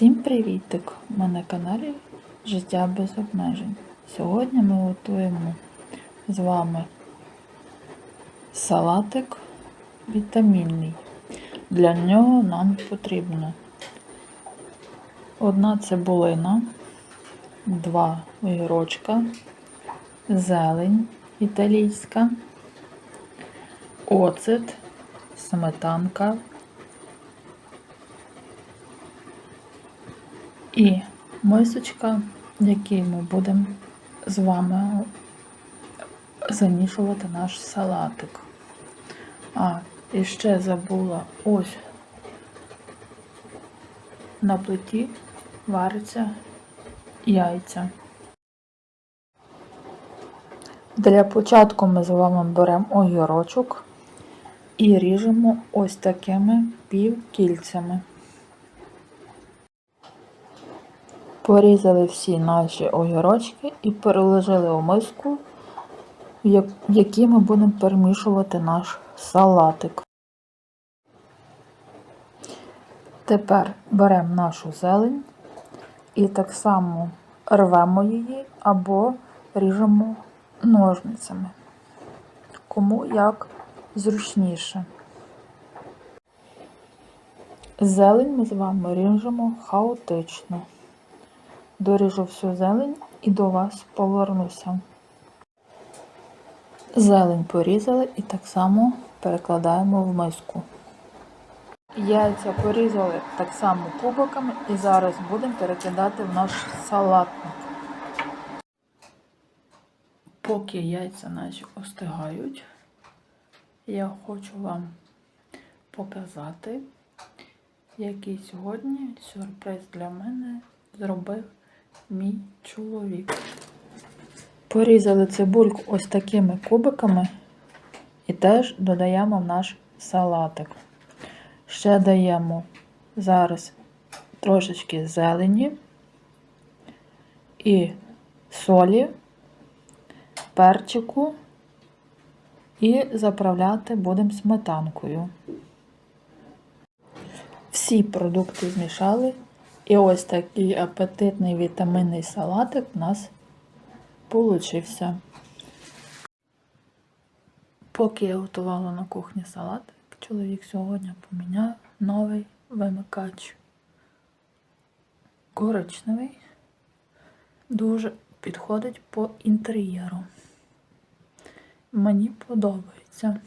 Всім привітик! Ми на каналі Життя без обмежень. Сьогодні ми готуємо з вами салатик вітамінний. Для нього нам потрібно одна цибулина, два огірочка, зелень італійська, оцет, сметанка. І мисочка, в якій ми будемо з вами замішувати наш салатик. А, і ще забула ось на плиті вариться яйця. Для початку ми з вами беремо огірочок і ріжемо ось такими півкільцями. Порізали всі наші огірочки і переложили у миску, в якій ми будемо перемішувати наш салатик. Тепер беремо нашу зелень і так само рвемо її або ріжемо ножницями. Кому як зручніше. Зелень ми з вами ріжемо хаотично. Доріжу всю зелень і до вас повернуся. Зелень порізали і так само перекладаємо в миску. Яйця порізали так само кубиками і зараз будемо перекидати в наш салатник. Поки яйця наші остигають, я хочу вам показати, який сьогодні сюрприз для мене зробив мій чоловік. Порізали цибульку ось такими кубиками і теж додаємо в наш салатик. Ще даємо зараз трошечки зелені і солі, перчику і заправляти будемо сметанкою. Всі продукти змішали і ось такий апетитний вітамінний салатик у нас получився. Поки я готувала на кухні салатик, чоловік сьогодні поміняв новий вимикач. Коричневий, дуже підходить по інтер'єру. Мені подобається.